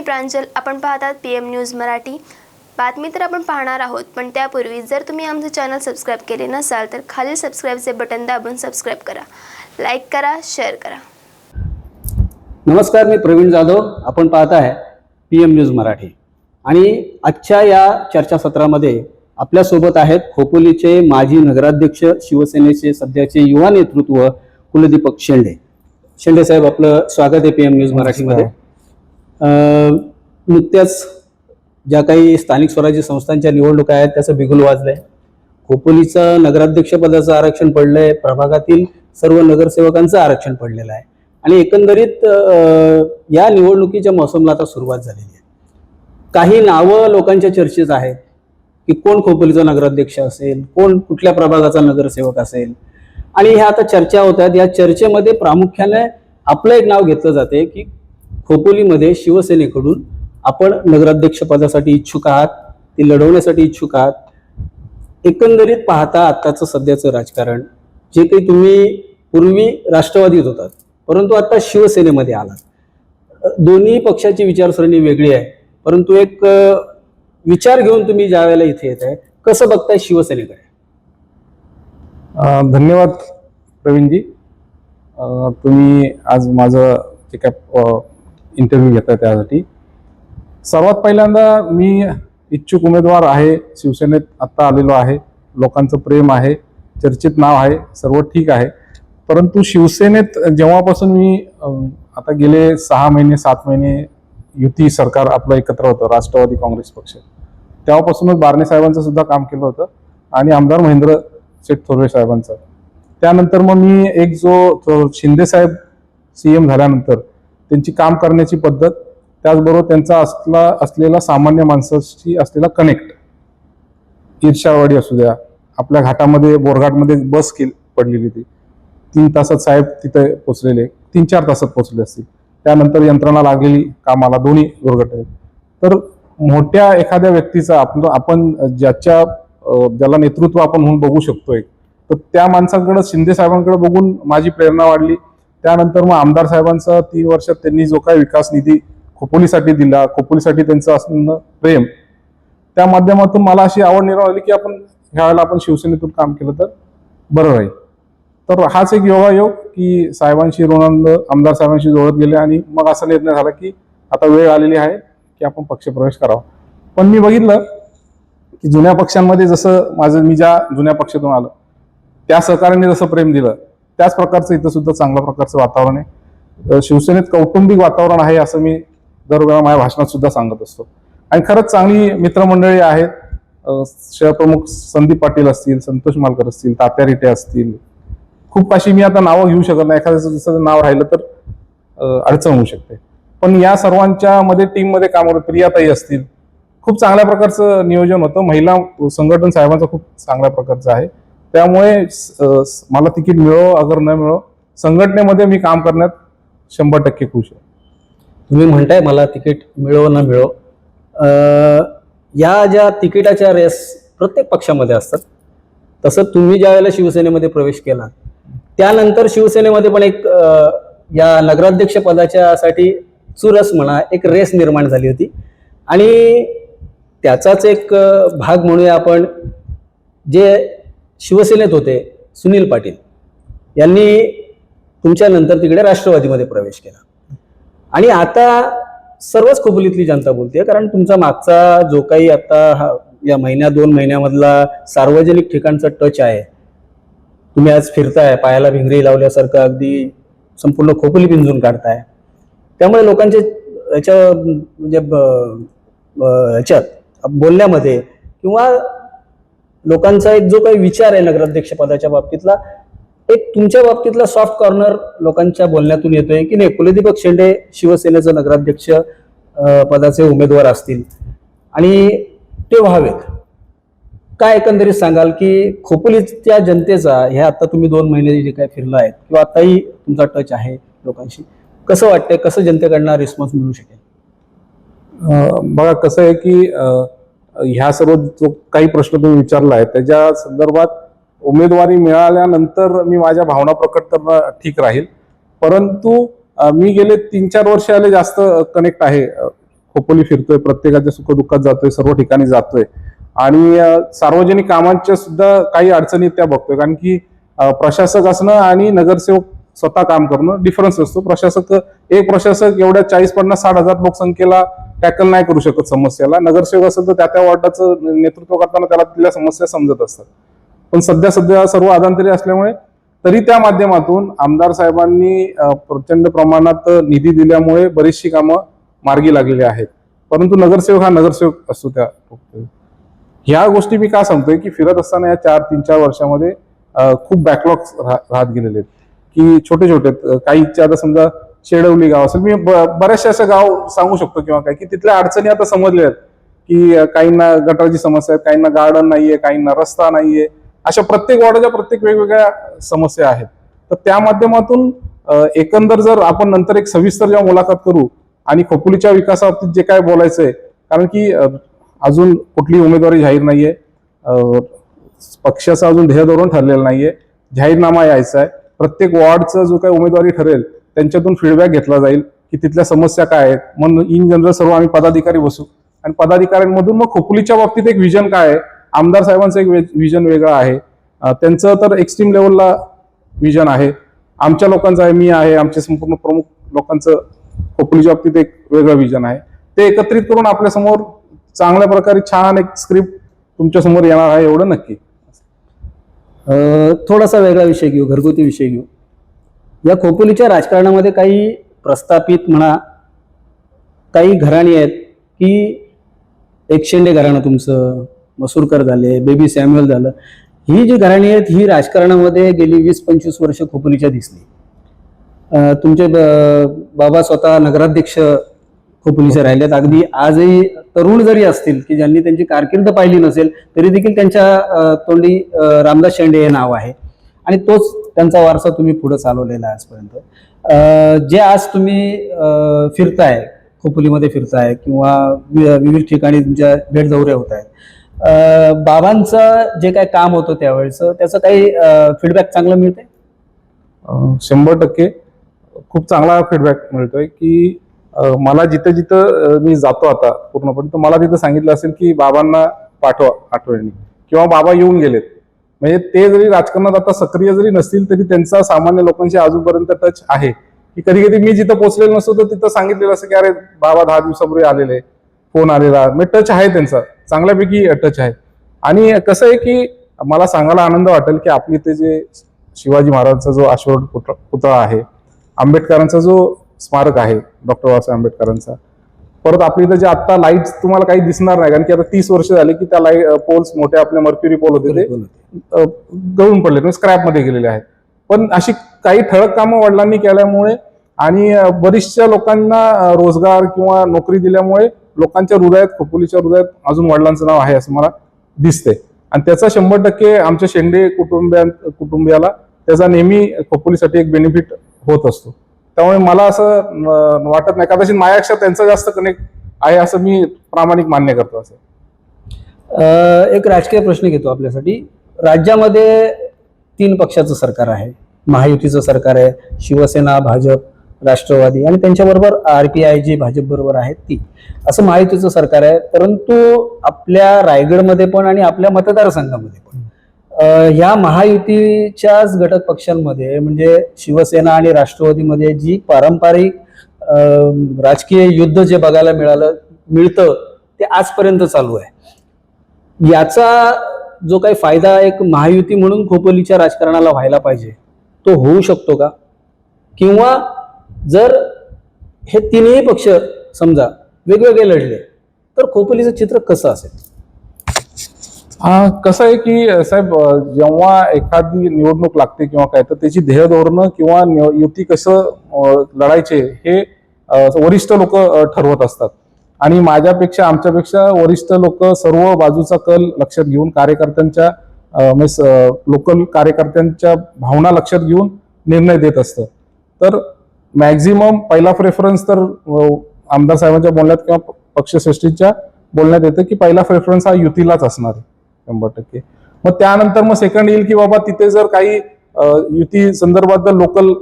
मी प्रांजल. आपण पाहतात P M news Marathi. बातमी तर आपण पाहणार आहोत पण त्यापूर्वी जर तुम्ही आमचं चॅनल सबस्क्राईब केले नसाल तर खालील सबस्क्राईबचे बटन दाबून सबस्क्राईब करा. लाईक करा शेअर करा. नमस्कार मी प्रवीण जाधव. आपण पाहत आहे पी एम न्यूज मराठी. आणि आजच्या या चर्चासत्रामध्ये आपल्यासोबत आहेत खोपोलीचे माजी नगराध्यक्ष शिवसेनेचे सध्याचे युवा नेतृत्व कुलदीपक शेंडे. शेंडे साहेब आपलं स्वागत आहे पी एम न्यूज मराठीमध्ये. नुकत्याच ज्या काही स्थानिक स्वराज्य संस्थांच्या निवडणुका आहेत त्याचं बिगुल वाजलंय. खोपोलीचं नगराध्यक्षपदाचं आरक्षण पडलंय प्रभागातील सर्व नगरसेवकांचं आरक्षण पडलेलं आहे. आणि एकंदरीत या निवडणुकीच्या मोसमला आता सुरुवात झालेली आहे. काही नावं लोकांच्या चर्चेत आहेत की कोण खोपोलीचा नगराध्यक्ष असेल कोण कुठल्या प्रभागाचा नगरसेवक असेल. आणि ह्या आता चर्चा होत आहेत. या चर्चेमध्ये प्रामुख्याने आपलं एक नाव घेतलं जाते की खोपोलीमध्ये शिवसेनेकडून आपण नगराध्यक्षपदासाठी इच्छुक आहात ती लढवण्यासाठी इच्छुक आहात एकंदरीत पाहता आत्ताचं सध्याचं राजकारण जे काही तुम्ही पूर्वी राष्ट्रवादीत होतात परंतु आता शिवसेनेमध्ये आलात. दोन्ही पक्षाची विचारसरणी वेगळी आहे परंतु एक विचार घेऊन तुम्ही ज्या वेळेला इथे येत आहे कसं बघताय शिवसेनेकडे? धन्यवाद प्रवीणजी. तुम्ही आज माझं जे काय इंटरव्ह्यू घेताय त्यासाठी. सर्वात पहिल्यांदा मी इच्छुक उमेदवार आहे शिवसेनेत आत्ता आलेलो आहे लोकांचं प्रेम आहे चर्चित नाव आहे सर्व ठीक आहे. परंतु शिवसेनेत जेव्हापासून मी आता गेले सहा महिने सात महिने युती सरकार आपलं एकत्र होतं राष्ट्रवादी काँग्रेस पक्ष. तेव्हापासूनच बारणे साहेबांचं सुद्धा काम केलं होतं आणि आमदार महेंद्र शेठ थोरवे साहेबांचं. त्यानंतर मग मी एक जो जो शिंदे साहेब सीएम झाल्यानंतर त्यांची काम करण्याची पद्धत त्याचबरोबर त्यांचा असला असलेला सामान्य माणसाशी असलेला कनेक्ट ईर्षावाडी असू द्या आपल्या घाटामध्ये बोरघाटमध्ये बस केली पडलेली ती. तीन तासात साहेब तिथे पोचलेले तीन चार तासात पोचले असतील. त्यानंतर यंत्रणा लागलेली कामाला दोन्ही दुर्घटनेत तर मोठ्या एखाद्या व्यक्तीचा आपलं आपण ज्याच्या ज्याला नेतृत्व आपण म्हणून बघू शकतोय तर त्या माणसांकडे शिंदे साहेबांकडे बघून माझी प्रेरणा वाढली. त्यानंतर मग आमदार साहेबांचा तीन वर्षात त्यांनी जो काही विकास निधी खोपोलीसाठी दिला खोपोलीसाठी त्यांचं असणं प्रेम त्या माध्यमातून मला अशी आवड निर्माण झाली की आपण ह्या वेळेला आपण शिवसेनेतून काम केलं तर बरं राहील. तर हाच एक योगायोग की साहेबांशी ऋणानंद आमदार साहेबांशी जोडत गेले आणि मग असा निर्णय झाला की आता वेळ आलेली आहे की आपण पक्षप्रवेश करावा. पण मी बघितलं की जुन्या पक्षांमध्ये जसं माझं मी ज्या जुन्या पक्षातून आलं त्या सहकार्याने जसं प्रेम दिलं त्याच प्रकारचं इथं सुद्धा चांगल्या प्रकारचं वातावरण आहे. शिवसेनेत कौटुंबिक वातावरण आहे असं मी दरवेळा माझ्या भाषणात सुद्धा सांगत असतो. आणि खरंच चांगली मित्रमंडळी आहेत. शहरप्रमुख संदीप पाटील असतील संतोष मालकर असतील तात्या रिटे असतील. खूप अशी मी आता नावं घेऊ शकत नाही. एखाद्याचं जसं नाव राहिलं तर अडचण होऊ शकते. पण या सर्वांच्या मध्ये टीममध्ये काम होतं प्रियाताई असतील. खूप चांगल्या प्रकारचं नियोजन होतं. महिला संघटन साहेबांचं खूप चांगल्या प्रकारचं आहे. त्यामुळे मला तिकीट मिळो अगर न मिळो संघटनेमध्ये मी काम करण्यात शंभर टक्के खुश आहे. तुम्ही म्हणताय मला तिकीट मिळो न मिळो. या ज्या तिकिटाच्या रेस प्रत्येक पक्षामध्ये असतात तसं तुम्ही ज्या वेळेला शिवसेनेमध्ये प्रवेश केला त्यानंतर शिवसेनेमध्ये पण एक या नगराध्यक्ष पदाच्यासाठी चुरस म्हणा एक रेस निर्माण झाली होती. आणि त्याचाच एक भाग म्हणूया आपण जे शिवसेनेत होते सुनील पाटील. यांनी तुमच्यानंतर तिकडे राष्ट्रवादीमध्ये प्रवेश केला. आणि आता सर्वच खोबलीतली जनता बोलते कारण तुमचा मागचा जो काही आता हा या महिन्या दोन महिन्यामधला सार्वजनिक ठिकाणचा टच आहे तुम्ही आज फिरताय पायाला भिंगरी लावल्यासारखं अगदी संपूर्ण खोपली पिंजून काढताय. त्यामुळे लोकांचे याच्या म्हणजे ब- ब- ह्याच्यात बोलण्यामध्ये किंवा लोकांचा एक जो काही विचार आहे नगराध्यक्ष पदाच्या बाबतीतला एक तुमच्या बाबतीतला सॉफ्ट कॉर्नर लोकांच्या बोलण्यातून येतोय की नाही? कुलदीपक शेंडे शिवसेनेचं नगराध्यक्ष पदाचे उमेदवार असतील. आणि ते व्हावेत. काय एकंदरीत सांगाल की खोपोलीच्या जनतेचा ह्या आता तुम्ही दोन महिने जे काय फिरला आहेत किंवा आताही तुमचा टच आहे लोकांशी कसं वाटतंय? कसं जनतेकडनं रिस्पॉन्स मिळू शकेल? बघा कसं आहे की ह्या सर्व जो काही प्रश्न तुम्ही विचारला आहे त्याच्या संदर्भात उमेदवारी मिळाल्यानंतर मी माझ्या भावना प्रकट करणं ठीक राहील. परंतु मी गेले तीन चार वर्ष आले जास्त कनेक्ट आहे खोपोली फिरतोय प्रत्येकाच्या सुखदुःखात जातोय सर्व ठिकाणी जातोय. आणि सार्वजनिक कामांच्या सुद्धा काही अडचणी त्या बघतोय. कारण की प्रशासक असणं आणि नगरसेवक स्वतः काम करणं डिफरन्स असतो. प्रशासक एक प्रशासक एवढ्या चाळीस पन्नास साठ हजार लोकसंख्येला टॅकल नाही करू शकत समस्याला. नगरसेवक असेल तर त्या त्या वॉर्डाचं नेतृत्व करताना त्याला तिथल्या समस्या समजत असतात. पण सध्या सध्या सर्व आदांतरी असल्यामुळे तरी त्या माध्यमातून आमदार साहेबांनी प्रचंड प्रमाणात निधी दिल्यामुळे बरीचशी कामं मार्गी लागलेली आहेत. परंतु नगरसेवक हा नगरसेवक असतो त्या ह्या गोष्टी मी का सांगतोय की फिरत असताना या चार तीन चार वर्षामध्ये खूप बॅकलॉग राहत गेलेले आहेत. की छोटे छोटे काही काहीच्या आता समजा शेडवली गाव असेल. मी ब- बऱ्याचशा असं गाव सांगू शकतो किंवा काय की तिथल्या अडचणी आता समजल्या आहेत की काहींना गटाराची समस्या आहेत काहींना गार्डन नाहीये काहींना रस्ता नाहीये. अशा प्रत्येक वॉर्डाच्या प्रत्येक वेगवेगळ्या समस्या आहेत. तर त्या माध्यमातून एकंदर जर आपण नंतर एक सविस्तर जेव्हा मुलाखत करू आणि खोपोलीच्या विकासाबाबतीत जे काय बोलायचंय कारण की अजून कुठली उमेदवारी जाहीर नाहीये. पक्षाचं अजून ध्येय धोरण ठरलेलं नाहीये. जाहीरनामा यायचा आहे प्रत्येक वॉर्डचं जो काही उमेदवारी ठरेल त्यांच्यातून फीडबॅक घेतला जाईल की तिथल्या समस्या काय आहेत. मग इन जनरल सर्व आम्ही पदाधिकारी बसू. आणि पदाधिकाऱ्यांमधून मग खोपोलीच्या बाबतीत एक विजन काय आहे? आमदार साहेबांचं एक विजन वेगळं आहे. त्यांचं तर एक्स्ट्रीम लेवलला विजन आहे. आमच्या लोकांचं आहे मी आहे आमचे संपूर्ण प्रमुख लोकांचं खोपोलीच्या बाबतीत एक वेगळं विजन आहे. ते एकत्रित करून आपल्यासमोर चांगल्या प्रकारे छान एक स्क्रिप्ट तुमच्यासमोर येणार आहे एवढं नक्की. थोडासा वेगळा विषय घेऊ घरगुती विषय घेऊ. या खोपोलीच्या राजकारणामध्ये काही प्रस्थापित म्हणा काही घराणी आहेत की एकशेंडे घराणं तुमचं मसूरकर झाले बेबी सॅम्युअल झालं. ही जी घराणी आहेत ही राजकारणामध्ये गेली वीस पंचवीस वर्ष खोपोलीच्या दिसली. तुमचे बाबा स्वतः नगराध्यक्ष खोपोलीचे राहिलेत. अगदी आजही तरुण जरी असतील की ज्यांनी त्यांची कारकीर्द पाहिली नसेल तरी देखील त्यांच्या तोंडी रामदास शेंडे हे नाव आहे. आणि तोच त्यांचा वारसा तुम्ही पुढे चालवलेला आहे आजपर्यंत. जे आज तुम्ही फिरताय खोपोलीमध्ये फिरताय किंवा वि- विविध ठिकाणी तुमच्या भेट होत आहेत बाबांचं जे काय काम होतं त्यावेळेचं त्याचं काही फीडबॅक चांगलं मिळतंय? शंभर टक्के. खूप चांगला फीडबॅक मिळतोय की मला जिथं जिथं मी जातो आता पूर्णपणे तर मला तिथं सांगितलं असेल की बाबांना पाठवा आठवणी किंवा बाबा येऊन गेलेत. म्हणजे ते जरी राजकारणात आता सक्रिय जरी नसतील तरी त्यांचा सामान्य लोकांशी अजूनपर्यंत टच आहे. की कधी कधी मी जिथं पोहोचलेलो नसतो तर तिथं सांगितलेलं असं की अरे बाबा दहा दिवसापूर्वी आलेले फोन आलेला. म्हणजे टच आहे त्यांचा. चांगल्यापैकी टच आहे. आणि कसं आहे की मला सांगायला आनंद वाटेल की आपली इथे जे शिवाजी महाराजांचा जो अश्वरोड पुतळा पुतळा आहे आंबेडकरांचा जो स्मारक आहे डॉक्टर बाबासाहेब आंबेडकरांचा परत आपल्या इथं जे आता लाईट्स तुम्हाला काही दिसणार नाही कारण की आता तीस वर्ष झाली की त्या लाइट पोल्स मोठे आपले मर्क्युरी पोल होते ते गळून पडले म्हणजे स्क्रॅपमध्ये गेलेले आहेत. पण अशी काही ठळक कामं वडिलांनी केल्यामुळे आणि बरीचशा लोकांना रोजगार किंवा नोकरी दिल्यामुळे लोकांच्या हृदयात खोपोलीच्या हृदयात अजून वडिलांचं नाव आहे असं मला दिसतंय. आणि त्याचा शंभर टक्के आमच्या शेंडे कुटुंबिया कुटुंबियाला त्याचा नेहमी खोपोलीसाठी एक बेनिफिट होत असतो. त्यामुळे मला असं वाटत नाही. कदाचित माझ्यापेक्षा त्यांचं जास्त कनेक्ट आहे असं मी प्रामाणिक मान्य करतो असं. एक राजकीय प्रश्न घेतो आपल्यासाठी. राज्यामध्ये तीन पक्षाचं सरकार आहे. महायुतीचं सरकार आहे. शिवसेना भाजप राष्ट्रवादी आणि त्यांच्याबरोबर आर पी आय जी भाजप बरोबर आहे ती. असं महायुतीचं सरकार आहे. परंतु आपल्या रायगडमध्ये पण आणि आपल्या मतदारसंघामध्ये पण. ह्या महायुतीच्याच घटक पक्षांमध्ये म्हणजे शिवसेना आणि राष्ट्रवादीमध्ये जी पारंपरिक राजकीय युद्ध जे बघायला मिळालं मिळतं ते आजपर्यंत चालू आहे. याचा जो काही फायदा एक महायुती म्हणून खोपोलीच्या राजकारणाला व्हायला पाहिजे तो होऊ शकतो का? किंवा जर हे तिन्ही पक्ष समजा वेगवेगळे लढले तर खोपोलीचं चित्र कसं असेल? हा कसं आहे की साहेब जेव्हा एखादी निवडणूक लागते किंवा काय तर त्याची ध्येय धोरणं किंवा युती कसं लढायचे हे वरिष्ठ लोक ठरवत असतात. आणि माझ्यापेक्षा आमच्यापेक्षा वरिष्ठ लोक सर्व बाजूचा कल लक्षात घेऊन कार्यकर्त्यांच्या लोकल कार्यकर्त्यांच्या भावना लक्षात घेऊन निर्णय देत असतं. तर मॅक्झिमम पहिला प्रेफरन्स तर आमदार साहेबांच्या बोलण्यात किंवा पक्षश्रेष्ठीच्या बोलण्यात येतं की पहिला प्रेफरन्स हा युतीलाच असणार आहे. शंभर टक्के. मग त्यानंतर मग सेकंड येईल की बाबा तिथे जर काही युती संदर्भात जर लोकल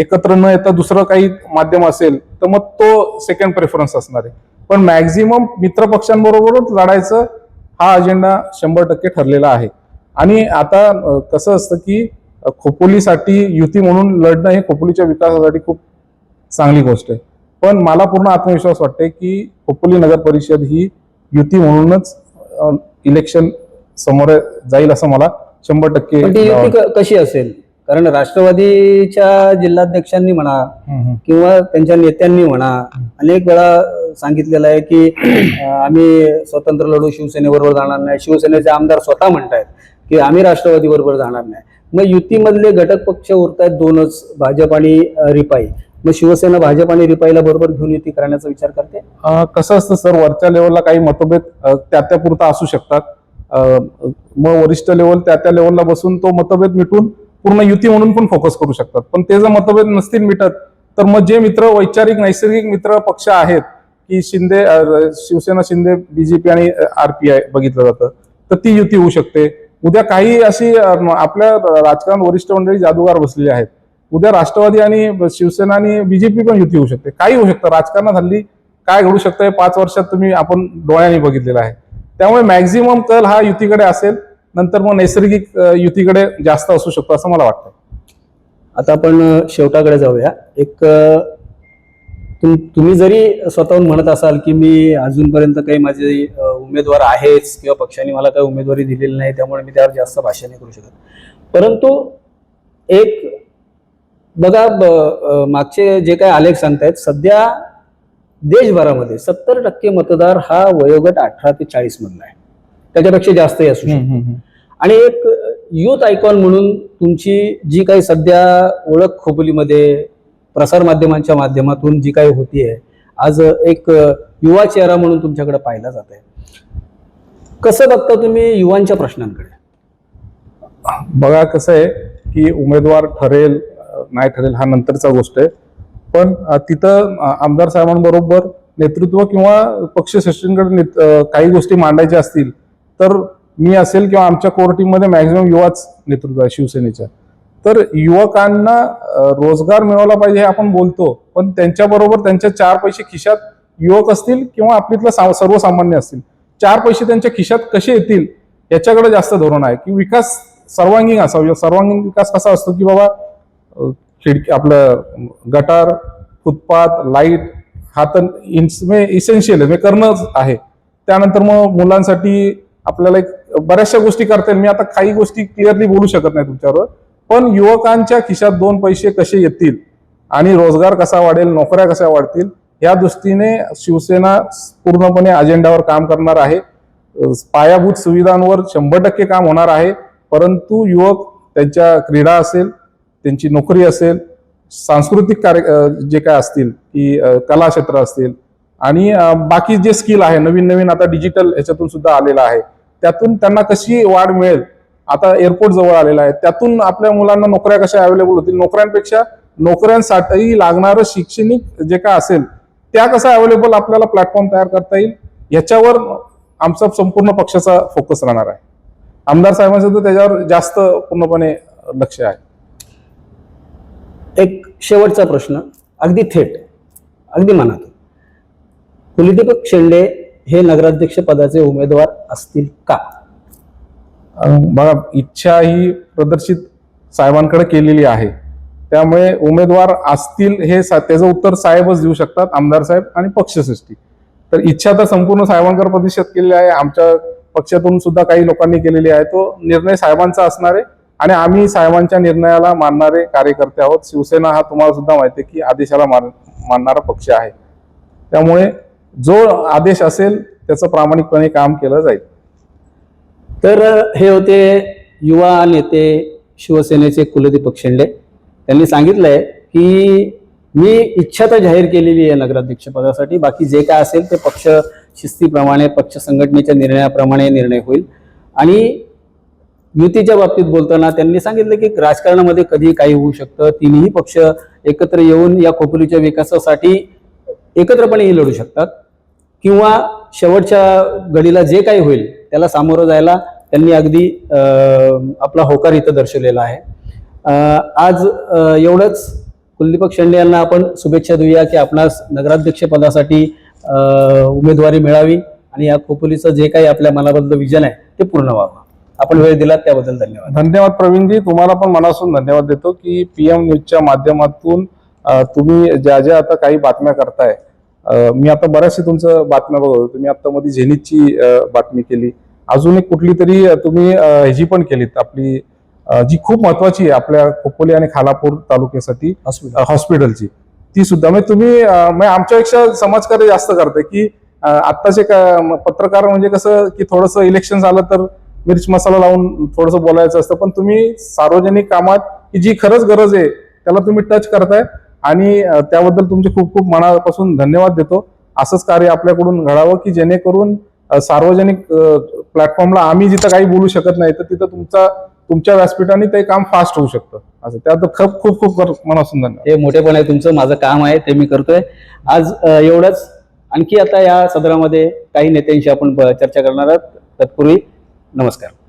एकत्र न येता दुसरं काही माध्यम असेल तर मग तो सेकंड प्रेफरन्स असणार आहे. पण मॅक्झिमम मित्रपक्षांबरोबरच लढायचं हा अजेंडा शंभर टक्के ठरलेला आहे. आणि आता कसं असतं की खोपोलीसाठी युती म्हणून लढणं हे खोपोलीच्या विकासासाठी खूप चांगली गोष्ट आहे. पण मला पूर्ण आत्मविश्वास वाटते की खोपोली नगर परिषद ही युती म्हणूनच इलेक्शन समोर जाईल असं मला शंभर टक्के पण ती युती. क- कशी असेल कारण राष्ट्रवादीच्या जिल्हाध्यक्षांनी म्हणा हम्म. किंवा त्यांच्या नेत्यांनी म्हणा अनेक वेळा सांगितलेलं आहे की अं, आम्ही स्वतंत्र लढू शिवसेनेबरोबर जाणार नाही शिवसेनेचे आमदार स्वतः म्हणतायत की आम्ही राष्ट्रवादी बरोबर जाणार नाही मग युतीमधले घटक पक्ष उरतायत दोनच भाजप आणि अं, रिपाई मग शिवसेना भाजप आणि रिपाईला बरोबर घेऊन युती करण्याचा विचार करते? कसं असतं सर वरच्या लेवलला काही मतभेद त्या त्या पुरता असू शकतात. मग वरिष्ठ लेवल त्या त्या लेवलला बसून तो मतभेद मिटून पूर्ण युती म्हणून पण फोकस करू शकतात. पण ते जर मतभेद नसतील मिटत तर मग जे मित्र वैचारिक नैसर्गिक मित्र पक्ष आहेत की शिंदे शिवसेना शिंदे बीजेपी आणि आरपीआय बघितलं जातं तर ती युती होऊ शकते. उद्या काही अशी आपल्या राजकारण वरिष्ठ मंडळी जादूगार बसलेली आहेत. उद्या राष्ट्रवादी आणि शिवसेना आणि बीजेपी पण युती होऊ शकते. काही होऊ शकतं. राजकारणात हल्ली काय घडू शकतं हे पाच वर्षात तुम्ही आपण डोळ्यांनी बघितलेलं आहे. त्यामुळे मॅक्झिमम कल हा युतीकडे असेल नंतर मग नैसर्गिक युतीकडे जास्त असू शकतो असं मला वाटतं आता आपण शेवटाकडे जाऊया. एक तुम तुम्ही जरी स्वतःहून म्हणत असाल की मी अजूनपर्यंत काही माझे उमेदवार आहेच किंवा पक्षाने मला काही उमेदवारी दिलेली नाही त्यामुळे मी त्यावर जास्त भाष्य नाही करू शकत. परंतु एक बघा मागचे जे काही आलेख सांगतायत सध्या देशभरामध्ये सत्तर टक्के मतदार हा वयोगट अठरा ते चाळीस मधला आहे. त्याच्यापेक्षा जास्तही असू शकतो. आणि एक युथ आयकॉन म्हणून तुमची जी काही सध्या ओळख खोपोलीमध्ये प्रसार माध्यमांच्या माध्यमातून जी काही होतीये आज एक युवा चेहरा म्हणून तुमच्याकडे पाहिला जात आहे कसं बघता तुम्ही युवांच्या प्रश्नांकडे? बघा कसं आहे की उमेदवार ठरेल नाही ठरेल हा नंतरचा गोष्ट आहे. पण तिथं आमदार साहेबांबरोबर नेतृत्व किंवा पक्षश्रेष्ठींकडे नेत- काही गोष्टी मांडायच्या असतील तर मी असेल किंवा आमच्या कोर टीममध्ये मॅक्झिमम युवाच नेतृत्व आहे शिवसेनेच्या. तर युवकांना रोजगार मिळवला पाहिजे हे आपण बोलतो पण त्यांच्याबरोबर त्यांच्या चार पैसे खिशात युवक असतील किंवा आपलीतलं सा- सर्वसामान्य असतील चार पैसे त्यांच्या खिशात कसे येतील याच्याकडे जास्त धोरण आहे. की विकास सर्वांगीण असावा सर्वांगीण विकास कसा असतो की बाबा खिडकी आपलं गटार फुटपाथ लाइट हा तर इसेन्शियल म्हणजे आहे म्हणजे करणंच आहे. त्यानंतर मग मुलांसाठी आपल्याला एक बऱ्याचशा गोष्टी करता येईल. मी आता काही गोष्टी क्लिअरली बोलू शकत नाही तुमच्यावर पण युवकांच्या खिशात दोन पैसे कसे येतील आणि रोजगार कसा वाढेल नोकऱ्या कशा वाढतील या दृष्टीने शिवसेना पूर्णपणे अजेंडावर काम करणार आहे. पायाभूत सुविधांवर शंभर टक्के काम होणार आहे परंतु युवक त्यांच्या क्रीडा असेल त्यांची नोकरी असेल सांस्कृतिक कार्य जे काय असतील की कला क्षेत्र असतील आणि बाकी जे स्किल आहे नवीन नवीन आता डिजिटल ह्याच्यातून सुद्धा आलेलं आहे त्यातून त्यांना कशी वाढ मिळेल? आता एअरपोर्ट जवळ आलेला आहे त्यातून आपल्या मुलांना नोकऱ्या कशा अवेलेबल होतील? नोकऱ्यांपेक्षा नोकऱ्यांसाठी लागणारं शैक्षणिक जे काय असेल त्या कसा अवेलेबल आपल्याला प्लॅटफॉर्म तयार करता येईल? याच्यावर आमचा संपूर्ण पक्षाचा फोकस राहणार आहे. आमदार साहेबांचं तर त्याच्यावर जास्त पूर्णपणे लक्ष आहे. एक शेवटचा प्रश्न अगदी थेट अगदी मनात. कुलदीपक शेंडे हे नगराध्यक्ष पदाचे उमेदवार असतील का? बघा इच्छा ही प्रदर्शित साहेबांकडे केलेली आहे. त्यामुळे उमेदवार असतील हे सा- त्याचं उत्तर साहेबच देऊ शकतात आमदार साहेब आणि पक्षसृष्टी तर इच्छा तर संपूर्ण साहेबांकडे प्रतिष्ठित केलेली आहे. आमच्या पक्षातून सुद्धा काही लोकांनी केलेली आहे. तो निर्णय साहेबांचा असणार आहे. आणि आम्ही साहेबांच्या निर्णयाला मानणारे कार्यकर्ते आहोत. शिवसेना हा तुम्हाला सुद्धा माहिती आहे की आदेशाला मान मानणारा पक्ष आहे. त्यामुळे जो आदेश असेल त्याचं प्रामाणिकपणे काम केलं जाईल. तर हे होते युवा नेते शिवसेनेचे कुलदीपक शेंडे त्यांनी सांगितलंय की मी इच्छा तर जाहीर केलेली आहे नगराध्यक्ष पदासाठी बाकी जे काय असेल ते पक्ष शिस्तीप्रमाणे पक्ष संघटनेच्या निर्णयाप्रमाणे निर्णय होईल. आणि युतीच्या बाबतीत बोलताना त्यांनी सांगितलं की राजकारणामध्ये कधी काही होऊ शकतं. तिन्ही पक्ष एकत्र येऊन या खोपोलीच्या विकासासाठी एकत्रपणेही लढू शकतात. किंवा शेवटच्या घडीला जे काही होईल त्याला सामोरं जायला त्यांनी अगदी आपला होकार इथं दर्शवलेला आहे. आज एवढंच. कुलदीपक शेंडे यांना आपण शुभेच्छा देऊया की आपणास नगराध्यक्षपदासाठी उमेदवारी मिळावी आणि या खोपोलीचं जे काही आपल्या मनाबद्दल विजन आहे ते पूर्ण व्हावं. आपण वेळ दिलात त्याबद्दल धन्यवाद. धन्यवाद प्रवीणजी. तुम्हाला पण मनापासून धन्यवाद देतो की पीएम न्यूजच्या माध्यमातून तुम्ही ज्या ज्या आता काही बातम्या करताय मी आता बऱ्याचशा तुमचं बातम्या बघतो तुम्ही आता मध्ये झेनितची बातमी केली. अजून एक कुठली तरी तुम्ही ह्याची पण केलीत आपली जी खूप महत्वाची आहे आपल्या खोपोली आणि खालापूर तालुक्यासाठी हॉस्पिटल हॉस्पिटलची ती सुद्धा. म्हणजे तुम्ही म्हणजे आमच्यापेक्षा समाजकार्य जास्त करते की आत्ताचे पत्रकार म्हणजे कसं की थोडस इलेक्शन झालं तर मिर्च मसाला लावून थोडस बोलायचं असतं पण तुम्ही सार्वजनिक कामात की जी खरंच गरज आहे त्याला तुम्ही टच करताय. आणि त्याबद्दल तुमचे खूप खूप मनापासून धन्यवाद देतो. असंच कार्य आपल्याकडून घडावं की जेणेकरून सार्वजनिक प्लॅटफॉर्मला आम्ही जिथं काही बोलू शकत नाही तर तिथं तुमचा तुमच्या व्यासपीठाने ते काम फास्ट होऊ शकतं. असं त्यात खूप खूप खूप मनापासून धन्यवाद. हे मोठेपण आहे तुमचं माझं काम आहे ते मी करतोय. आज एवढंच. आणखी आता या सदरामध्ये काही नेत्यांशी आपण चर्चा करणार आहोत. तत्पूर्वी नमस्कार.